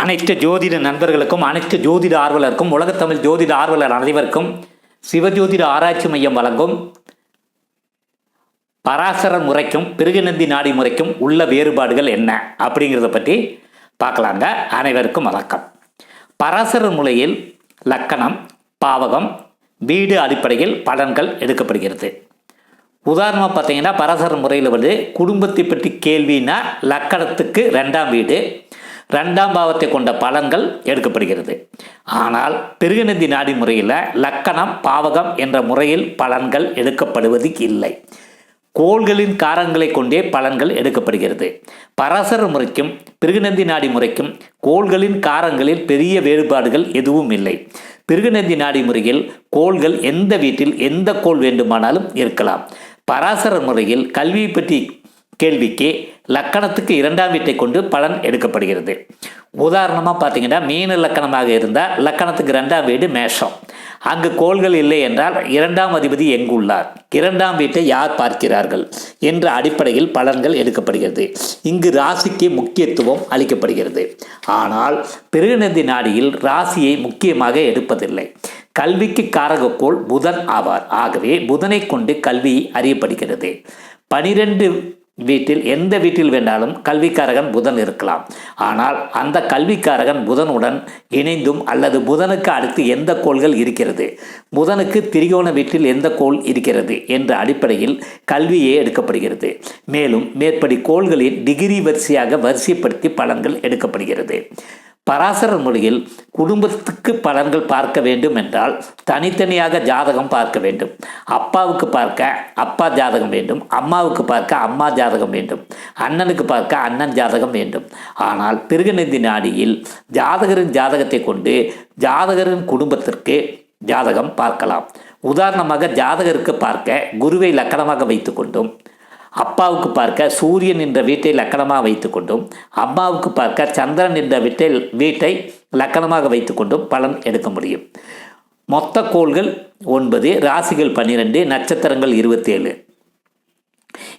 அனைத்து ஜோதிட நண்பர்களுக்கும் அனைத்து ஜோதிட ஆர்வலருக்கும் உலகத்தமிழ் ஜோதிட ஆர்வலர் அனைவருக்கும் சிவஜோதிட ஆராய்ச்சி மையம் வழங்கும் பராசர முறைக்கும் பிருகுநந்தி நாடி முறைக்கும் உள்ள வேறுபாடுகள் என்ன அப்படிங்கிறத பற்றி பார்க்கலாங்க. அனைவருக்கும் வணக்கம். பராசர முறையில் லக்கணம் பாவகம் வீடு அடிப்படையில் பலன்கள் எடுக்கப்படுகிறது. உதாரணமாக பார்த்தீங்கன்னா பராசர முறையில் வந்து குடும்பத்தை பற்றி கேள்வினா லக்கணத்துக்கு ரெண்டாம் வீடு ரெண்டாம் பாவத்தை கொண்ட பலன்கள் எடுக்கப்படுகிறது. ஆனால் பிருகுநந்தி நாடி முறையில் லக்கணம் பாவகம் என்ற முறையில் பலன்கள் எடுக்கப்படுவது இல்லை. கோள்களின் காரங்களை கொண்டே பலன்கள் எடுக்கப்படுகிறது. பராசர முறைக்கும் பிருகுநந்தி நாடி முறைக்கும் கோள்களின் காரங்களில் பெரிய வேறுபாடுகள் எதுவும் இல்லை. பிருகுநந்தி நாடி முறையில் கோள்கள் எந்த வீட்டில் எந்த கோள் வேண்டுமானாலும் இருக்கலாம். பராசர முறையில் கல்வியை பற்றி கேள்விக்கு லக்கணத்துக்கு இரண்டாம் வீட்டை கொண்டு பலன் எடுக்கப்படுகிறது. உதாரணமாக பார்த்தீங்கன்னா மீன லக்கணமாக இருந்தால் லக்கணத்துக்கு ரெண்டாம் வீடு மேஷம். அங்கு கோள்கள் இல்லை என்றால் இரண்டாம் அதிபதி எங்குள்ளார்? இரண்டாம் வீட்டை யார் பார்க்கிறார்கள்? என்ற அடிப்படையில் பலன்கள் எடுக்கப்படுகிறது. இங்கு ராசிக்கு முக்கியத்துவம் அளிக்கப்படுகிறது. ஆனால் பிருகுநந்தி நாடியில் ராசியை முக்கியமாக எடுப்பதில்லை. கல்விக்கு காரகக்கோள் புதன் ஆவார். ஆகவே புதனை கொண்டு கல்வி அறியப்படுகிறது. பனிரெண்டு வீட்டில் எந்த வீட்டில் வேண்டாலும் கல்விக்காரகன் புதன் இருக்கலாம். ஆனால் அந்த கல்விக்காரகன் புதனுடன் இணைந்தும் அல்லது புதனுக்கு அடுத்து எந்த கோள்கள் இருக்கிறது? புதனுக்கு திரிகோண வீட்டில் எந்த கோள் இருக்கிறது என்ற அடிப்படையில் கல்வியே எடுக்கப்படுகிறது. மேலும் மேற்படி கோள்களின் டிகிரி வரிசையாக வரிசைப்படுத்தி பலன்கள் எடுக்கப்படுகிறது. பராசர மொழியில் குடும்பத்துக்கு பலன்கள் பார்க்க வேண்டும் என்றால் தனித்தனியாக ஜாதகம் பார்க்க வேண்டும். அப்பாவுக்கு பார்க்க அப்பா ஜாதகம் வேண்டும். அம்மாவுக்கு பார்க்க அம்மா ஜாதகம் வேண்டும். அண்ணனுக்கு பார்க்க அண்ணன் ஜாதகம் வேண்டும். ஆனால் பிருகநந்தி நாடியில் ஜாதகரின் ஜாதகத்தை கொண்டு ஜாதகரின் குடும்பத்திற்கு ஜாதகம் பார்க்கலாம். உதாரணமாக ஜாதகருக்கு பார்க்க குருவை லக்கணமாக வைத்துக்கொண்டும் அப்பாவுக்கு பார்க்க சூரியன் என்ற வீட்டை லக்கணமாக வைத்துக்கொண்டும் அம்மாவுக்கு பார்க்க சந்திரன் என்ற வீட்டை வீட்டை லக்கணமாக வைத்துக்கொண்டும் பலன் எடுக்க முடியும். மொத்த கோள்கள் ஒன்பது ராசிகள் பன்னிரெண்டு நட்சத்திரங்கள் இருபத்தேழு.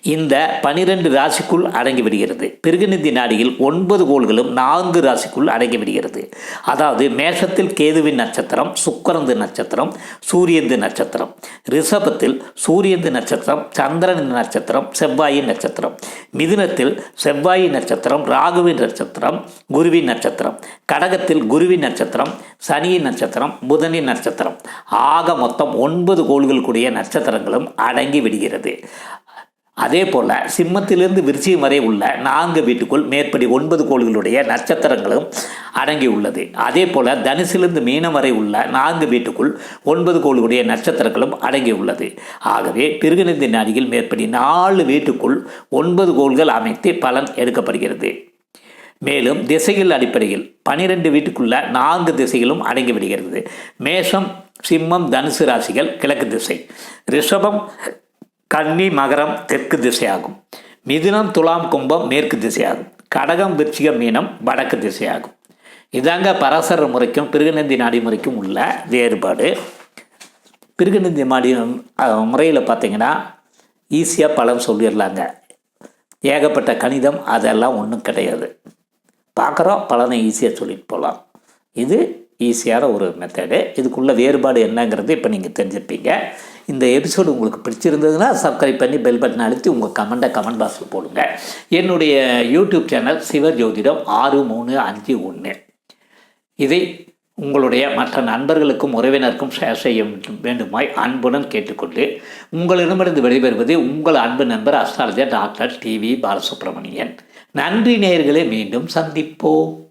இந்த பனிரெண்டு ராசிக்குள் அடங்கிவிடுகிறது. பிருகநிதி நாடியில் ஒன்பது கோள்களும் நான்கு ராசிக்குள் அடங்கிவிடுகிறது. அதாவது மேஷத்தில் கேதுவின் நட்சத்திரம் சுக்கரந்து நட்சத்திரம் சூரியந்து நட்சத்திரம். ரிஷபத்தில் சூரியந்து நட்சத்திரம் சந்திரன் நட்சத்திரம் செவ்வாயின் நட்சத்திரம். மிதுனத்தில் செவ்வாயின் நட்சத்திரம் ராகுவின் நட்சத்திரம் குருவின் நட்சத்திரம். கடகத்தில் குருவின் நட்சத்திரம் சனியின் நட்சத்திரம் புதனின் நட்சத்திரம். ஆக மொத்தம் ஒன்பது கோள்கள் கூடிய நட்சத்திரங்களும் அடங்கி விடுகிறது அதே போல் சிம்மத்திலிருந்து விருச்சியம் வரை உள்ள நான்கு வீட்டுக்குள் மேற்படி ஒன்பது கோள்களுடைய நட்சத்திரங்களும் அடங்கியுள்ளது. அதே போல் தனுசிலிருந்து மீனம் வரை உள்ள நான்கு வீட்டுக்குள் ஒன்பது கோள்களுடைய நட்சத்திரங்களும் அடங்கியுள்ளது. ஆகவே பிருகுநந்தி நாடியில் மேற்படி நாலு வீட்டுக்குள் ஒன்பது கோள்கள் அமைத்து பலன் எடுக்கப்படுகிறது. மேலும் திசைகள் அடிப்படையில் பனிரெண்டு வீட்டுக்குள்ள நான்கு திசைகளும் அடங்கிவிடுகிறது. மேஷம் சிம்மம் தனுசு ராசிகள் கிழக்கு திசை. ரிஷபம் கன்னி மகரம் தெற்கு திசையாகும். மிதுனம் துலாம் கும்பம் மேற்கு திசையாகும். கடகம் விருச்சிக மீனம் வடக்கு திசையாகும். இதாங்க பராசர முறைக்கும் பிருகநந்தி நாடி முறைக்கும் உள்ள வேறுபாடு. பிருகநந்தி மாடி முறையில் பார்த்தீங்கன்னா ஈஸியாக பலன் சொல்லிடலாங்க. ஏகப்பட்ட கணிதம் அதெல்லாம் ஒன்றும் கிடையாது. பார்க்குறோம் பலனை ஈஸியாக சொல்லிட்டு போகலாம் இது ஈஸியான ஒரு மெத்தடு இதுக்குள்ள வேறுபாடு என்னங்கிறது இப்போ நீங்கள் தெரிஞ்சுப்பீங்க. இந்த எபிசோடு உங்களுக்கு பிடிச்சிருந்ததுன்னா சப்ஸ்கிரைப் பண்ணி பெல் பட்டன் அழுத்தி உங்கள் கமெண்ட்டை கமெண்ட் பாக்ஸில் போடுங்க. என்னுடைய யூடியூப் சேனல் சிவஜோதிடம் ஆறு மூணு அஞ்சு ஒன்று இதை உங்களுடைய மற்ற நண்பர்களுக்கும் உறவினருக்கும் ஷேர் செய்ய வேண்டுமாய் அன்புடன் கேட்டுக்கொண்டு உங்களிடமிருந்து வெளிபெறுவது உங்கள் அன்பு நண்பர் அஸ்ட்ராலஜர் டாக்டர் டிவி பாலசுப்ரமணியன். நன்றி நேயர்களே மீண்டும் சந்திப்போம்.